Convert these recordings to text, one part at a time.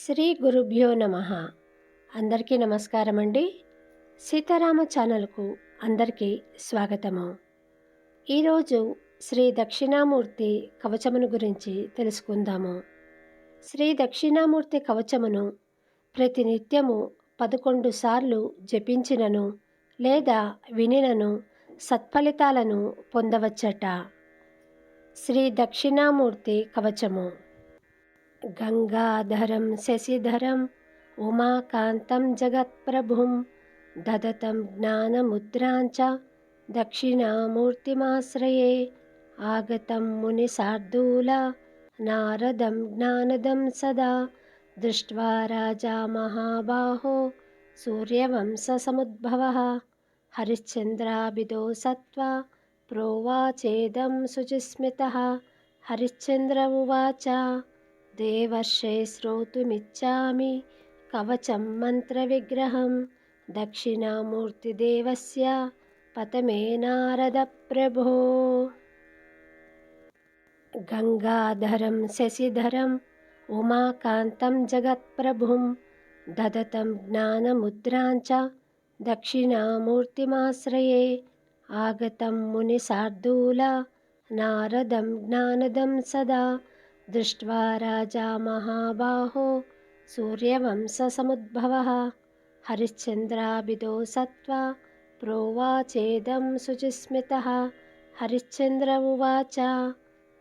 శ్రీ గురుభ్యో నమ. అందరికీ నమస్కారం అండి సీతారామ ఛానల్కు అందరికీ స్వాగతము. ఈరోజు శ్రీ దక్షిణామూర్తి కవచమును గురించి తెలుసుకుందాము. శ్రీ దక్షిణామూర్తి కవచమును ప్రతినిత్యము పదకొండు సార్లు జపించినను లేదా వినినను సత్ఫలితాలను పొందవచ్చట. శ్రీ దక్షిణామూర్తి కవచము గంగాధరం శశిధరం ఉమాకాంతం జగత్ప్రభుం దదతం జ్ఞానముద్రాంచ దక్షిణామూర్తిమాశ్రయే ఆగతం మునిశార్దూల నారదం జ్ఞానదం సదా దృష్ట్వా రాజా మహాబాహో సూర్యవంశసముద్భవः హరిశ్చంద్రాభిదో సత్వా ప్రోవాచేదం శుచిస్మితः హరిశ్చంద్ర ఉవాచ देवर्षे श्रोतुमिच्छामि कवचं मन्त्रविग्रहं दक्षिणामूर्तिदेवस्य पतमे नारदप्रभो। गङ्गाधरं शशिधरम् उमाकान्तं जगत्प्रभुं दधतं ज्ञानमुद्रां च दक्षिणामूर्तिमाश्रये आगतं मुनिशार्दूला नारदं ज्ञानदं सदा दृष्ट्वा राजा महाबाहो सूर्यवंशसमुद्भवः। हरिश्चन्द्राभिदो सत्त्वा प्रोवाचेदं सुचुस्मितः हरिश्चन्द्र उवाच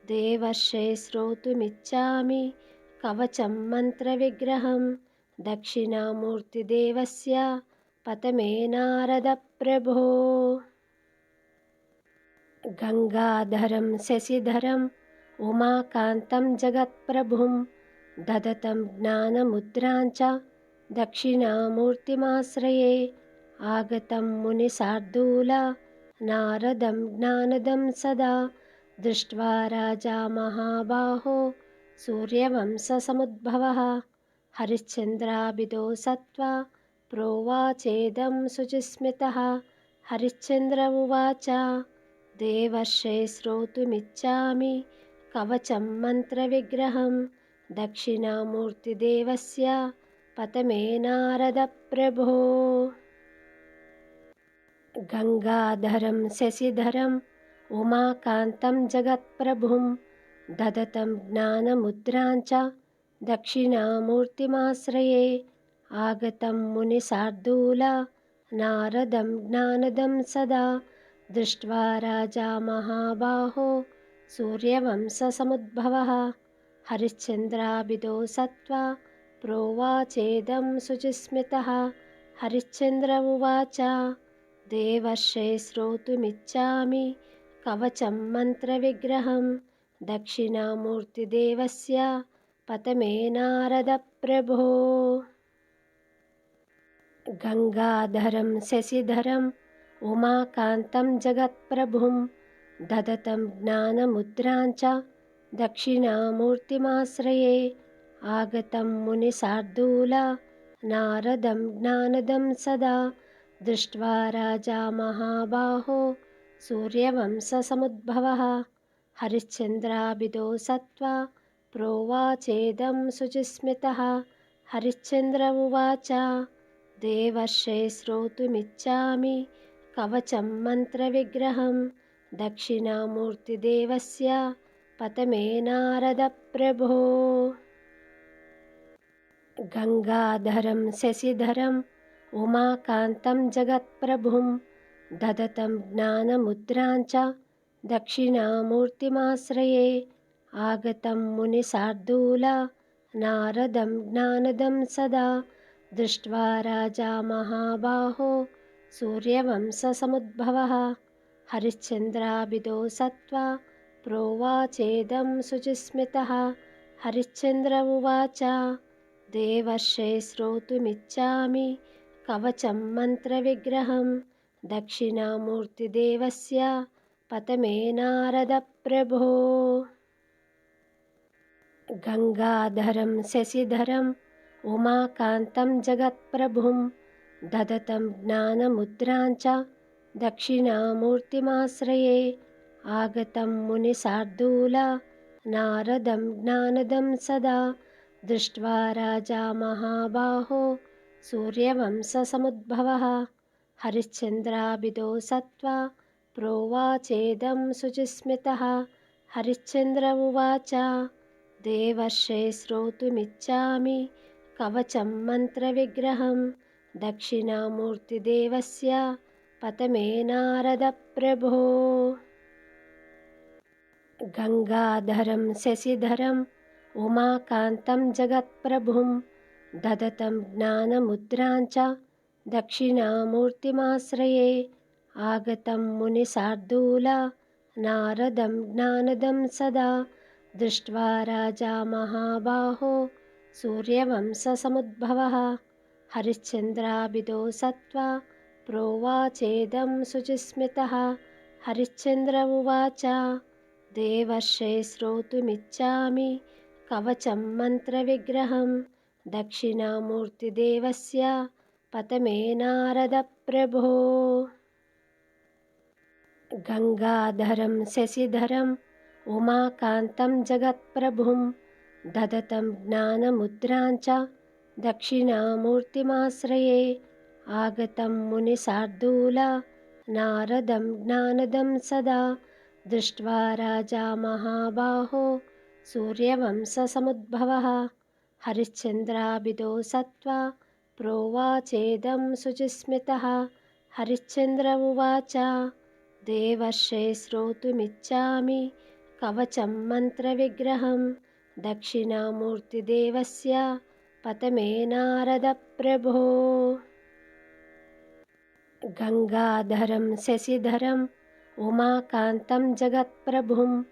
देवर्षे श्रोतुमिच्छामि कवचं मन्त्रविग्रहं। दक्षिणामूर्तिदेवस्य पतमे नारदप्रभो। गङ्गाधरं शशिधरं उमाकान्तं जगत्प्रभुं ददतं ज्ञानमुद्रां च दक्षिणामूर्तिमाश्रये आगतं मुनिशार्दूला नारदं ज्ञानदं सदा दृष्ट्वा राजा महाबाहो सूर्यवंशसमुद्भवः हरिश्चन्द्राभिदो सत्त्वा प्रोवाचेदं सुजस्मितः हरिश्चन्द्र उवाच देवर्षे श्रोतुमिच्छामि కవచం మంత్రవిగ్రహం దక్షిణామూర్తిదేవస్య పతమే నారద ప్రభో. గంగాధరం శశిధరం ఉమాకాంతం జగత్ప్రభుం దదతం జ్ఞానముద్రాంచ దక్షిణామూర్తిమాశ్రయే. ఆగతం మునిశార్దూల నారదం జ్ఞానదం సదా. దృష్ట్వా రాజా మహాబాహో సూర్యవంశసముద్భవः హరిశ్చంద్రాభిదో సత్వా ప్రోవాచేదం శుచిస్మితः హరిశ్చంద్ర ఉవాచ దేవర్షే శ్రోతుమిచ్చామి కవచం మంత్రవిగ్రహం దక్షిణామూర్తిదేవస్య పతమే నారద ప్రభో గంగాధరం శశిధరం ఉమాకాంతం జగత్ప్రభుం దదతం జ్ఞానముద్రాంచ దక్షిణామూర్తిమాశ్రయే ఆగతం మునిశార్దూల నారదం జ్ఞానదం సదా దృష్ట్వా రాజా మహాబాహో సూర్యవంశసముద్భవः హరిశ్చంద్రాభిదో సత్వా ప్రోవాచేదం శుచిస్మితः హరిశ్చంద్ర ఉవాచ దేవర్షే శ్రోతుమిచ్చామి కవచం మంత్రవిగ్రహం दक्षिणामूर्तिदेवस्य पतमे नारदप्रभो। गङ्गाधरं शशिधरम् उमाकान्तं जगत्प्रभुं ददतं ज्ञानमुद्रां च दक्षिणामूर्तिमाश्रये आगतं मुनिशार्दूला नारदं ज्ञानदं सदा दृष्ट्वा राजा महाबाहो सूर्यवंशसमुद्भवः। हरिश्चन्द्राभिदो सत्त्वा प्रोवाचेदं शुचिस्मितः। हरिश्चन्द्र उवाच देवर्षे श्रोतुमिच्छामि कवचं मन्त्रविग्रहं। दक्षिणामूर्तिदेवस्य पतमे नारदप्रभो। गङ्गाधरं शशिधरम् उमाकान्तं जगत्प्रभुं। ददतं ज्ञानमुद्रां च दक्षिणामूर्तिमाश्रये आगतं मुनिशार्दूला नारदं ज्ञानदं सदा दृष्ट्वा राजा महाबाहो सूर्यवंशसमुद्भवः। हरिश्चन्द्राभिदो सत्त्वा प्रोवाचेदं सुचस्मितः हरिश्चन्द्र उवाच देवर्षे श्रोतुमिच्छामि कवचं मन्त्रविग्रहं। दक्षिणामूर्तिदेवस्य पतमे नारदप्रभो गङ्गाधरं शशिधरम् उमाकान्तं जगत्प्रभुं ददतं ज्ञानमुद्रां च दक्षिणामूर्तिमाश्रये आगतं मुनिशार्दूल नारदं ज्ञानदं सदा दृष्ट्वा राजा महाबाहो सूर्यवंशसमुद्भवः। हरिश्चन्द्राभिदो सत्त्वा प्रोवाचेदं शुचिस्मितः हरिश्चन्द्र उवाच देवर्षे श्रोतुमिच्छामि कवचं मन्त्रविग्रहं दक्षिणामूर्तिदेवस्य पतमे नारदप्रभो गङ्गाधरं शशिधरम् उमाकान्तं जगत्प्रभुं ददतं ज्ञानमुद्रां च दक्षिणामूर्तिमाश्रये ఆగతం మునిశార్దూల నారదం జ్ఞానదం సదా దృష్ట్వా రాజా మహాబాహో సూర్యవంశసముద్భవ హరిశ్చంద్రాభిదో సత్వా ప్రోవాచేదం శుచిస్మిత హరిశ్చంద్ర ఉవాచ దేవర్షే శ్రోతుమిచ్చామి కవచం మంత్రవిగ్రహం దక్షిణామూర్తిదేవస్య పతమే నారద ప్రభో गङ्गाधरं शशिधरम् उमाकान्तं जगत्प्रभुं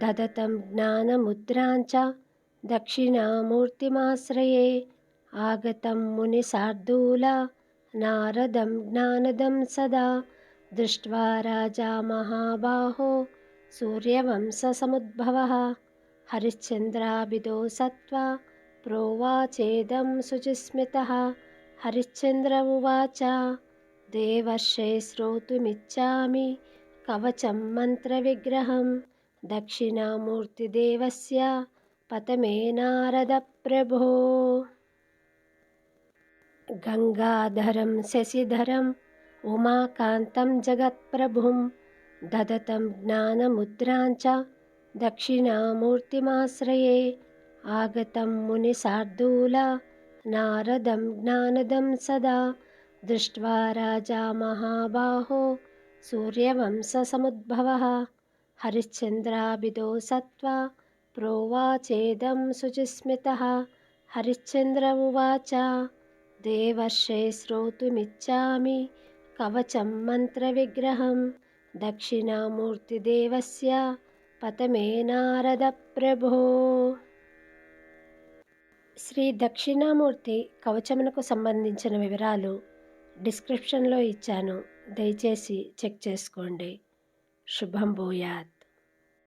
ददतं ज्ञानमुद्रां च दक्षिणामूर्तिमाश्रये आगतं मुनिशार्दूल नारदं ज्ञानदं सदा दृष्ट्वा राजा महाबाहो सूर्यवंशसमुद्भवः। हरिश्चन्द्राभिदो सत्त्वा प्रोवाचेदं शुचिस्मितः। हरिश्चन्द्र उवाच देवर्षे श्रोतुमिच्छामि कवचं मन्त्रविग्रहं दक्षिणामूर्तिदेवस्य पतमे नारदप्रभो गङ्गाधरं शशिधरम् उमाकान्तं जगत्प्रभुं ददतं ज्ञानमुद्रां च दक्षिणामूर्तिमाश्रये आगतं मुनिशार्दूल नारदं ज्ञानदं सदा दृष्ट्वा राजा महाबाहो सूर्यवंशसमुद्भवः हरिश्चन्द्राभिदो सत्त्वा प्रोवाचेदं शुचिस्मितः हरिश्चन्द्र उवाच देवर्षे श्रोतुमिच्छामि कवचं मन्त्रविग्रहं दक्षिणामूर्तिदेवस्य పతమే నారదప్రభో శ్రీ దక్షిణామూర్తి కవచమునకు సంబంధించిన వివరాలు డిస్క్రిప్షన్లో ఇచ్చాను. దయచేసి చెక్ చేసుకోండి. శుభం భూయాత్.